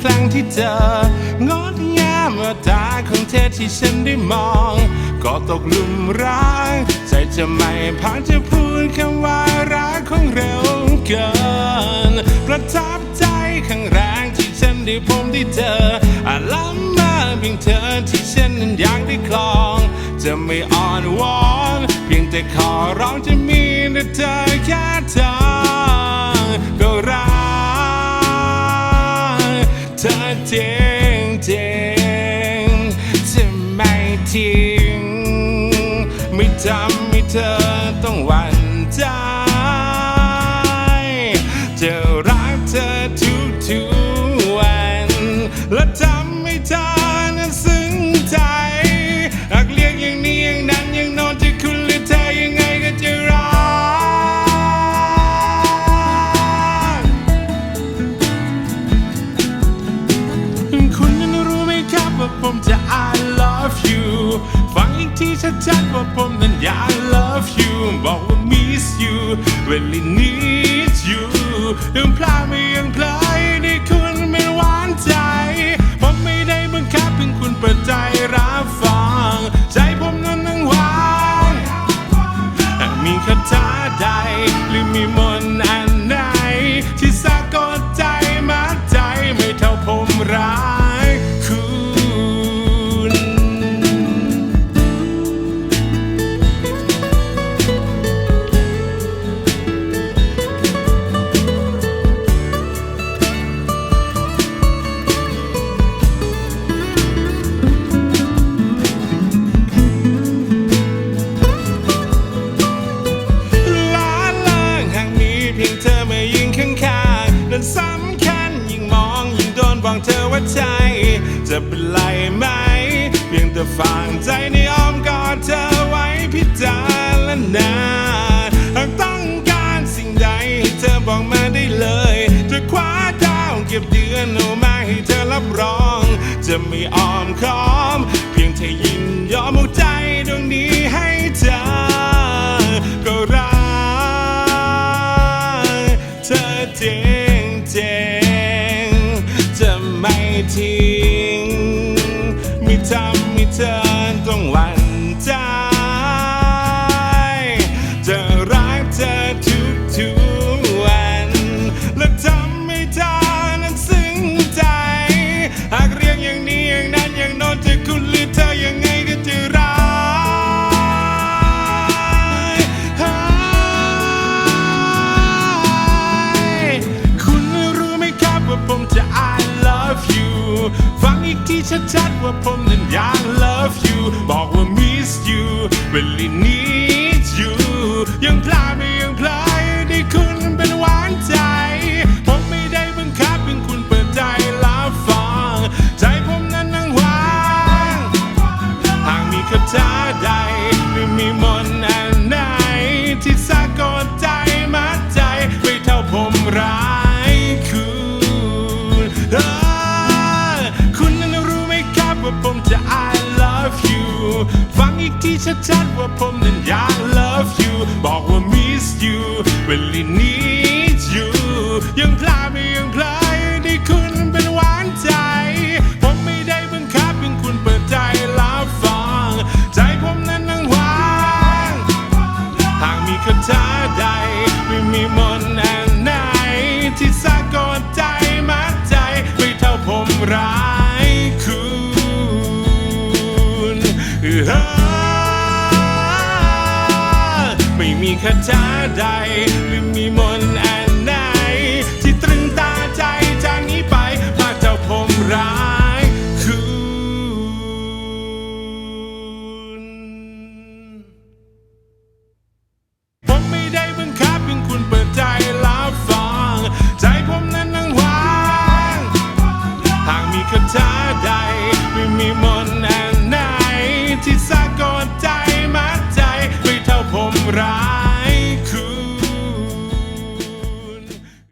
พลังที่เจองดงามเมื่อตาของเธอที่ฉันได้มอง ก็ตกหลุมรักใจจะไม่พักจะพูดคำว่ารักของเราเกิน ประทับใจครั้งแรกที่ฉันได้พบได้เจออาล้ำมาเพียงเธอที่ฉันนั้นอยากได้คลอง จะไม่อ่อนวอน เพียงแต่ขอร้องจะมีแต่เธอแค่เธอ จริงจริงจะไม่ทิ้งไม่ทำให้เธอต้องหวั่นใจจะ ผมจะ I love you ฟังอีกทีชัดๆว่าผมนั้นอยาก love you บอกว่า miss you really need you ยังพลาดไม่ยังเพลยนี่คุณเป็นหวานใจ ผมไม่ได้บังคับเพียงคุณเปิดใจรับ บอกเธอว่าใจ จะเป็นไรไหมเพียงแต่ฟังใจในอ้อมกอดเธอไว้พิจารณาหากต้องการสิ่งใดเธอบอกมาได้เลย จะคว้าดาวเก็บเดือนเอามาให้เธอรับรอง จะไม่อ้อมค้อม เพียงเธอยินยอมเอาใจดวงนี้ให้เธอก็รักเธอจริงจริง ทิ้งไม่ทำให้เธอ ชัดๆว่าผมนั้นอยาก love you บอกว่า miss you อีกทีชัดๆว่าผมนั้นอยาก love you บอกว่า miss you really need you ยังพลาดไม่ยังพลยได้คุณเป็นหวานใจ ผมไม่ได้บังคับเพียงคุณเปิดใจรับฟัง ใจผมนั้นนั่งวางหากมีคาถาใดไม่มีมนต์อันไหน ที่สะกดใจมัดใจไม่เท่าผมรักคุ คาถาใด หรือมีมนต์อันไหน ที่ตรึงตาใจจากนี้ไปมากเจ้าผมร้ายคุณ ผมไม่ได้บังคับ